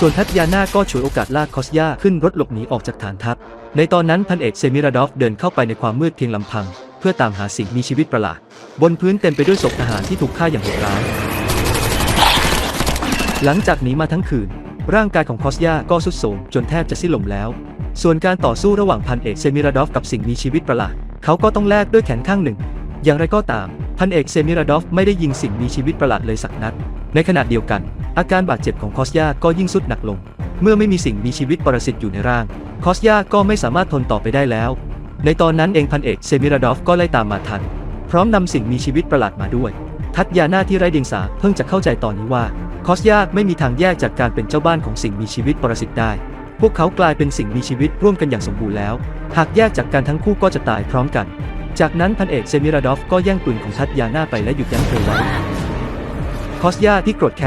ส่วนทัตยาน่าก็ฉวยโอกาสลากคอสยาขึ้นรถหลบหนีออกจากฐานทัพ ในตอนนั้นพันเอกเซมิราดอฟเดินเข้าไปในความมืดเพียงลำพัง เพื่อตามหาสิ่งมีชีวิตประหลาด บนพื้นเต็มไปด้วยศพทหารที่ถูกฆ่าอย่างโหดร้าย หลังจากหนีมาทั้งคืน ร่างกายของคอสยาก็ทรุดโทรมจนแทบจะสิ้นลมแล้ว ส่วนการต่อสู้ระหว่างพันเอกเซมิราดอฟกับสิ่งมีชีวิตประหลาดเขาก็ต้องแลกด้วยแขนข้างหนึ่ง อย่างไรก็ตาม พันเอกเซมิราดอฟไม่ได้ยิงสิ่งมีชีวิตประหลาดเลยสักนัด ในขณะเดียวกัน อาการบาดเจ็บของคอสยาก็ยิ่งสุดหนักลง เมื่อไม่มีสิ่งมีชีวิตปรสิตอยู่ในร่าง คอสยาก็ไม่สามารถทนต่อไปได้แล้ว ในตอนนั้นเองพันเอกเซมิราดอฟก็ไล่ตามมาทัน พร้อมนำสิ่งมีชีวิตประหลาดมาด้วย ทัตยาน่าที่ไร้เดียงสาเพิ่งจะเข้าใจตอนนี้ว่าคอสยาไม่มีทางแยกจากการเป็นเจ้าบ้านของสิ่งมีชีวิตปรสิตได้ พวกเขากลายเป็นสิ่งมีชีวิตร่วมกันอย่างสมบูรณ์แล้ว หากแยกจากกันทั้งคู่ก็จะตายพร้อมกัน จากนั้นพันเอกเซมิราดอฟก็แย่งปืนของทัตยาน่าไปและหยุดยั้งเธอไว้ คอสยาที่โกรธแค้น